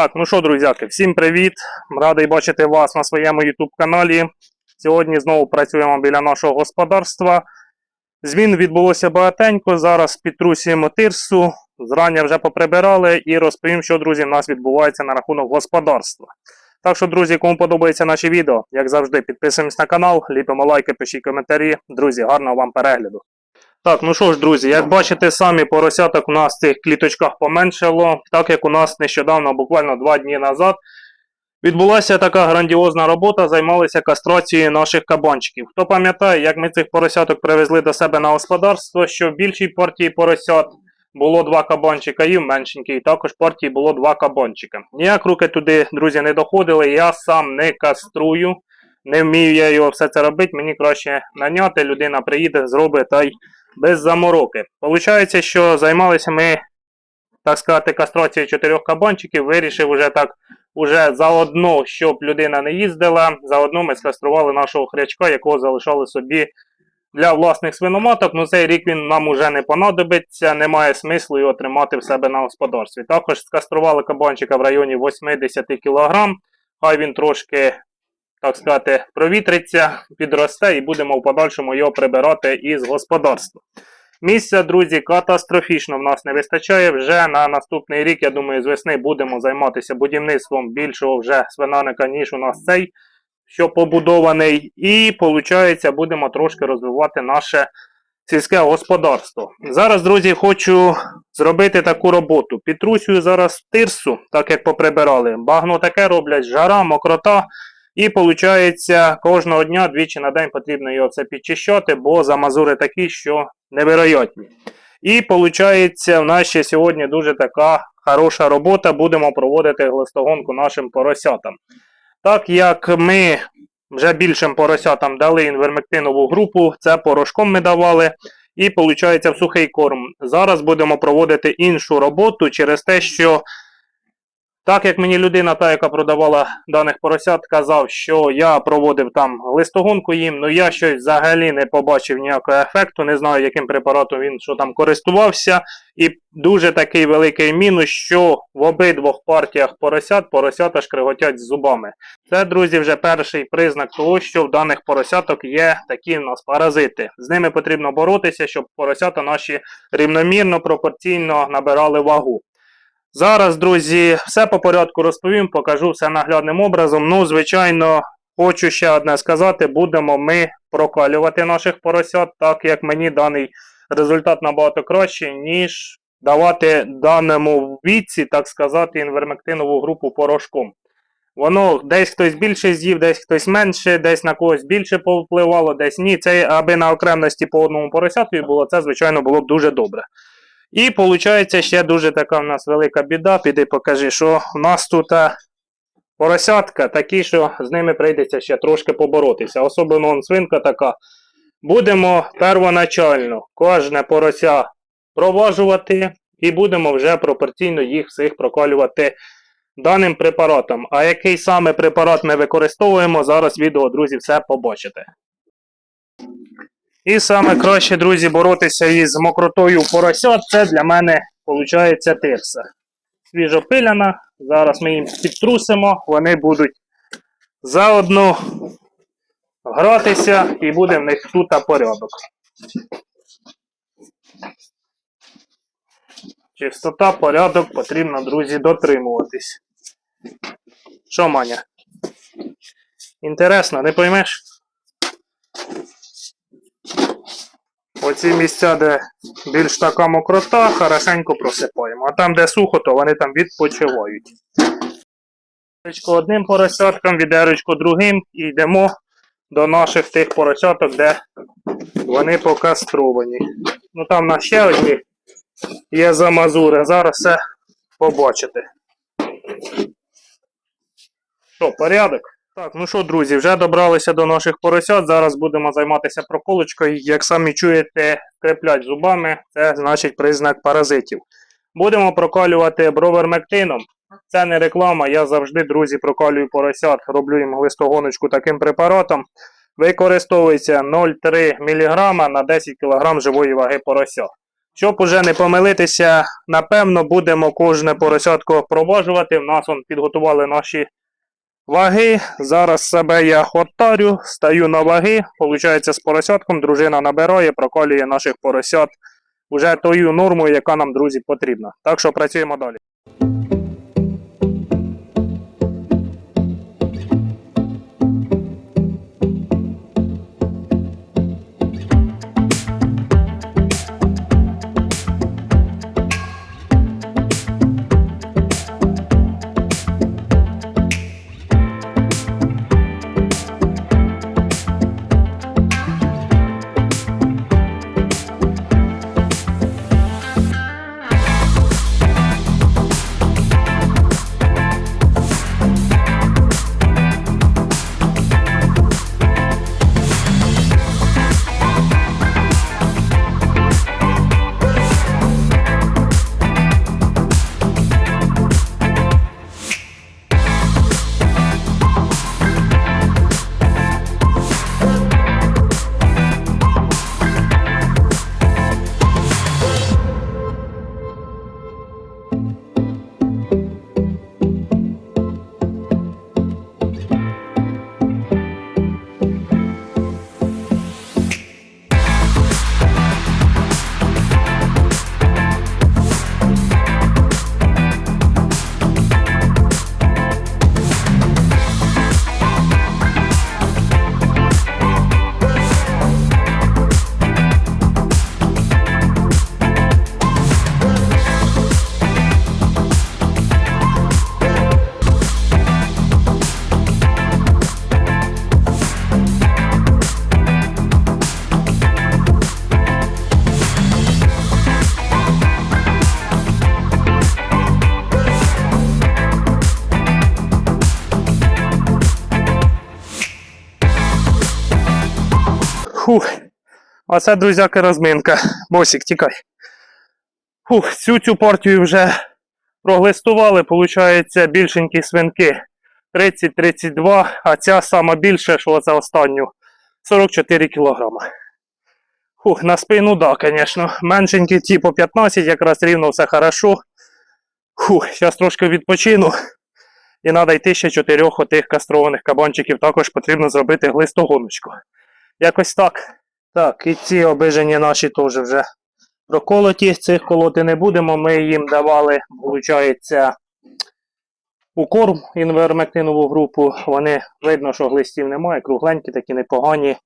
Так, ну що, друзяки, всім привіт! Радий бачити вас на своєму YouTube каналі. Сьогодні знову працюємо біля нашого господарства. Змін відбулося багатенько. Зараз підтрусюємо тирсу. Зрання вже поприбирали і розповім, що, друзі, в нас відбувається на рахунок господарства. Так що, друзі, кому подобається наше відео, як завжди, підписуємось на канал, ліпимо лайки, пишіть коментарі. Друзі, гарного вам перегляду. Так, ну що ж, друзі, як бачите, самі поросяток у нас в цих кліточках поменшало, так як у нас нещодавно, буквально два дні назад, відбулася така грандіозна робота, займалися кастрацією наших кабанчиків. Хто пам'ятає, як ми цих поросяток привезли до себе на господарство, що в більшій партії поросят було два кабанчика і в меншенькій також партії було два кабанчика. Ніяк руки туди, друзі, не доходили, я сам не каструю. Не вмію я його все це робити, мені краще наняти, людина приїде, зробить та й без замороки. Получається, що займалися ми, так сказати, кастрацією чотирьох кабанчиків, вирішив уже так, уже заодно, щоб людина не їздила, заодно ми скастрували нашого хрячка, якого залишали собі для власних свиноматок. Ну цей рік він нам уже не понадобиться, немає смислу його тримати в себе на господарстві. Також скастрували кабанчика в районі 80 кг, хай він трошки так сказати, провітриться, підросте і будемо в подальшому його прибирати із господарства. Місця, друзі, катастрофічно в нас не вистачає. Вже на наступний рік, я думаю, з весни будемо займатися будівництвом більшого вже свинарника, ніж у нас цей, що побудований. І, виходить, будемо трошки розвивати наше сільське господарство. Зараз, друзі, хочу зробити таку роботу. Підтрусюю зараз тирсу, так як поприбирали. Багно таке роблять, жара, мокрота. І виходить, кожного дня двічі на день потрібно його все підчищати, бо замазури такі, що невероятні. І виходить, в нас ще сьогодні дуже така хороша робота. Будемо проводити глистогонку нашим поросятам. Так як ми вже більшим поросятам дали інвермектинову групу, це порошком ми давали. І виходить в сухий корм. Зараз будемо проводити іншу роботу через те, що так як мені людина, та, яка продавала даних поросят, казав, що я проводив там листогонку їм, ну я щось взагалі не побачив ніякого ефекту, не знаю, яким препаратом він що там користувався. І дуже такий великий мінус, що в обидвох партіях поросят поросята шкриготять з зубами. Це, друзі, вже перший признак того, що в даних поросяток є такі в нас паразити. З ними потрібно боротися, щоб поросята наші рівномірно, пропорційно набирали вагу. Зараз, друзі, все по порядку розповім, покажу все наглядним образом. Ну, звичайно, хочу ще одне сказати: будемо ми прокалювати наших поросят, так як мені даний результат набагато краще, ніж давати даному віці, так сказати, інвермектинову групу порошком. Воно десь хтось більше з'їв, десь хтось менше, десь на когось більше повпливало, десь ні. Це аби на окремості по одному поросятові було, це, звичайно, було б дуже добре. І виходить, ще дуже така в нас велика біда. Піди покажи, що в нас тут поросятка такі, що з ними прийдеться ще трошки поборотися. Особливо он свинка така. Будемо первоначально кожне порося проважувати і будемо вже пропорційно їх всіх проколювати даним препаратом. А який саме препарат ми використовуємо, зараз відео, друзі, все побачите. І саме краще, друзі, боротися із мокротою поросят, це для мене виходить тирса. Свіжопиляна. Зараз ми їм підтрусимо, вони будуть заодно гратися і буде в них тут порядок. Чистота, порядок потрібно, друзі, дотримуватись. Що, Маня? Інтересно, не поймеш? Оці місця, де більш така мокрота, хорошенько просипаємо. А там, де сухо, то вони там відпочивають. Одним поросяткам, відеречко другим і йдемо до наших тих поросяток, де вони покастровані. Ну там на ще одні є замазури. Зараз все побачите. Що, порядок? Так, ну що, друзі, вже добралися до наших поросят. Зараз будемо займатися проколочкою. Як самі чуєте, креплять зубами, це значить признак паразитів. Будемо прокалювати бровермектином. Це не реклама. Я завжди, друзі, прокалюю поросят, роблю їм листогоночку таким препаратом. Використовується 0,3 мг на 10 кг живої ваги порося. Щоб уже не помилитися, напевно, будемо кожне поросятко проважувати. В нас он підготували наші ваги. Зараз себе я хватарю, стаю на ваги. Получається, з поросятком дружина набирає, проколює наших поросят уже тою нормою, яка нам, друзі, потрібна. Так що працюємо далі. Фух. Оце, друзяки, розминка. Босик, тікай. Фух, цю цю партію вже проглистували, получається, більшенькі свинки. 30-32, а ця сама більша, що за останню 44 кілограма. Фух, на спину, да, звісно. Меншенькі ті по 15, якраз рівно все хорошо. Фух, зараз трошки відпочину. І треба йти ще чотирьох отих кастрованих кабанчиків. Також потрібно зробити глистогоночку. Якось так. Так, і ці обижені наші теж вже проколоті. Цих колоти не будемо. Ми їм давали, виходить, у корм інвермектинову групу. Вони видно, що глистів немає, кругленькі, такі непогані.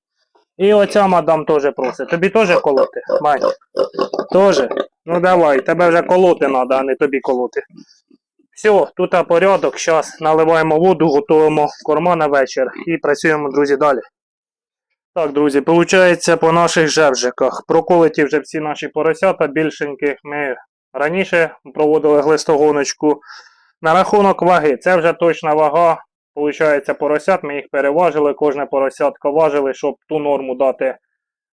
І оця мадам теж просить. Тобі теж колоти? Мань. Теж? Ну давай, тебе вже колоти треба, а не тобі колоти. Все, тут порядок. Зараз наливаємо воду, готуємо корма на вечір і працюємо, друзі, далі. Так, друзі, виходить, по наших жевжиках. Проколоті вже всі наші поросята більшеньких. Ми раніше проводили глистогоночку. На рахунок ваги, це вже точна вага. Получається, поросят, ми їх переважили, кожне поросятко важили, щоб ту норму дати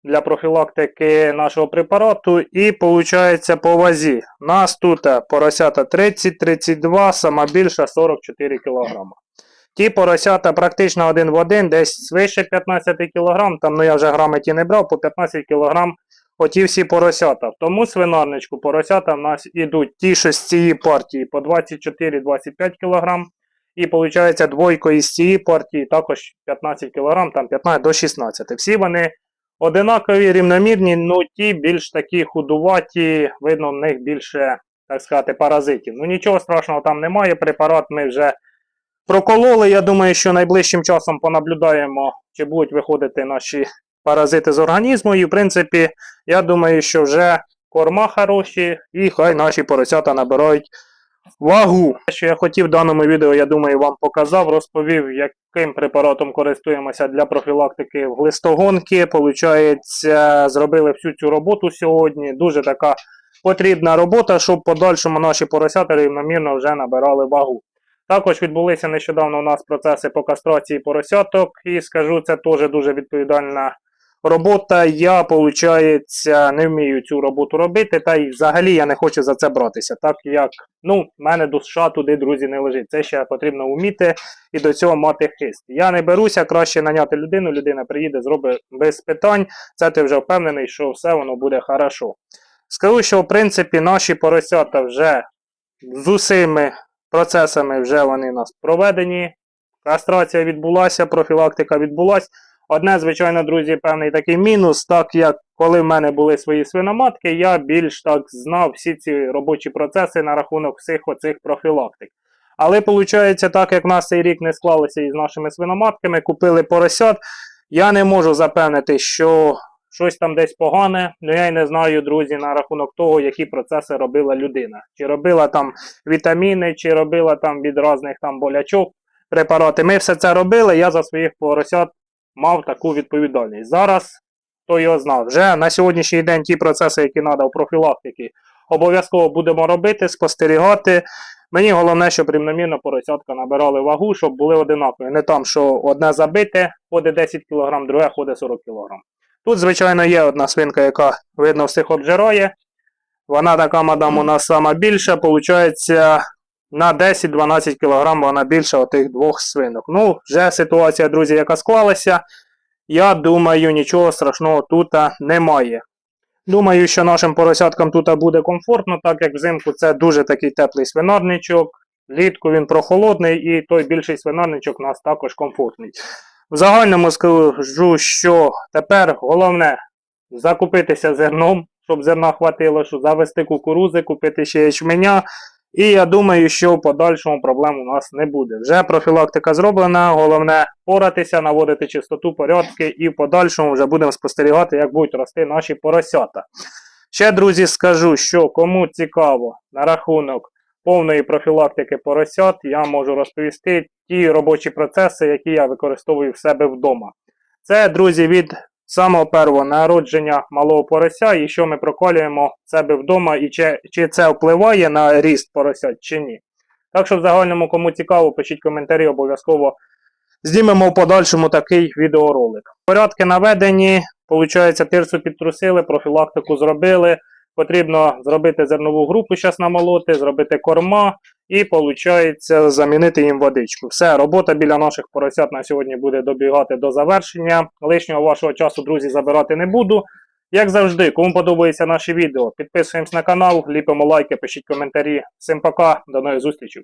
для профілактики нашого препарату. І виходить по вазі. Нас тут поросята 30-32, сама більша 44 кг. Ті поросята практично один в один, десь свише 15 кг, там ну я вже грами ті не брав, по 15 кг оті всі поросята. Тому свинарничку поросята в нас ідуть ті, що з цієї партії по 24-25 кг. І виходить двойко із цієї партії також 15 кг, там 15 до 16. Всі вони одинакові, рівномірні, ну ті більш такі худуваті, видно, в них більше, так сказати, паразитів. Ну нічого страшного там немає. Препарат ми вже прокололи. Я думаю, що найближчим часом понаблюдаємо, чи будуть виходити наші паразити з організму. І, в принципі, я думаю, що вже корма хороші, і хай наші поросята набирають вагу. Що я хотів в даному відео, я думаю, вам показав, розповів, яким препаратом користуємося для профілактики в глистогонки. Получається, зробили всю цю роботу сьогодні. Дуже така потрібна робота, щоб в подальшому наші поросята рівномірно вже набирали вагу. Також відбулися нещодавно у нас процеси по кастрації поросяток, і скажу, це теж дуже відповідальна робота. Я, виходить, не вмію цю роботу робити, та й взагалі я не хочу за це братися. Так як ну, в мене душа туди, друзі, не лежить. Це ще потрібно вміти і до цього мати хист. Я не беруся, краще наняти людину, людина приїде, зробить без питань. Це ти вже впевнений, що все воно буде хорошо. Скажу, що в принципі наші поросята вже з усіми процесами вже вони у нас проведені. Кастрація відбулася, профілактика відбулася. Одне, звичайно, друзі, певний такий мінус, так як коли в мене були свої свиноматки, я більш так знав всі ці робочі процеси на рахунок всіх оцих профілактик. Але виходить, так як в нас цей рік не склалося із нашими свиноматками, купили поросят, я не можу запевнити, що щось там десь погане, але я й не знаю, друзі, на рахунок того, які процеси робила людина. Чи робила там вітаміни, чи робила там від різних там болячок препарати. Ми все це робили, я за своїх поросят мав таку відповідальність. Зараз хто його знав. Вже на сьогоднішній день ті процеси, які треба в профілактики, обов'язково будемо робити, спостерігати. Мені головне, щоб рівномірно поросятка набирали вагу, щоб були одинакові. Не там, що одне забите, ходить 10 кг, друге ходить 40 кг. Тут, звичайно, є одна свинка, яка видно всіх обжирає. Вона така, мадам, у нас сама більша, виходить, на 10-12 кг вона більша отих двох свинок. Ну, вже ситуація, друзі, яка склалася. Я думаю, нічого страшного тут немає. Думаю, що нашим поросяткам тут буде комфортно, так як взимку це дуже такий теплий свинарничок. Влітку він прохолодний і той більший свинарничок у нас також комфортний. В загальному скажу, що тепер головне закупитися зерном, щоб зерна хватило, щоб завести кукурузи, купити ще ячменя. І я думаю, що в подальшому проблем у нас не буде. Вже профілактика зроблена, головне поратися, наводити чистоту, порядки, і в подальшому вже будемо спостерігати, як будуть рости наші поросята. Ще, друзі, скажу, що кому цікаво на рахунок повної профілактики поросят, я можу розповісти ті робочі процеси, які я використовую в себе вдома. Це, друзі, від самого первого народження малого порося, і що ми проколюємо в себе вдома, і чи, чи це впливає на ріст поросят, чи ні. Так що в загальному, кому цікаво, пишіть коментарі, обов'язково знімемо в подальшому такий відеоролик. Порядки наведені, виходить, тирсу підтрусили, профілактику зробили. Потрібно зробити зернову групу зараз намолоти, зробити корма і, виходить, замінити їм водичку. Все, робота біля наших поросят на сьогодні буде добігати до завершення. Лишнього вашого часу, друзі, забирати не буду. Як завжди, кому подобається наше відео, підписуємось на канал, ліпимо лайки, пишіть коментарі. Всім пока, до нових зустрічей.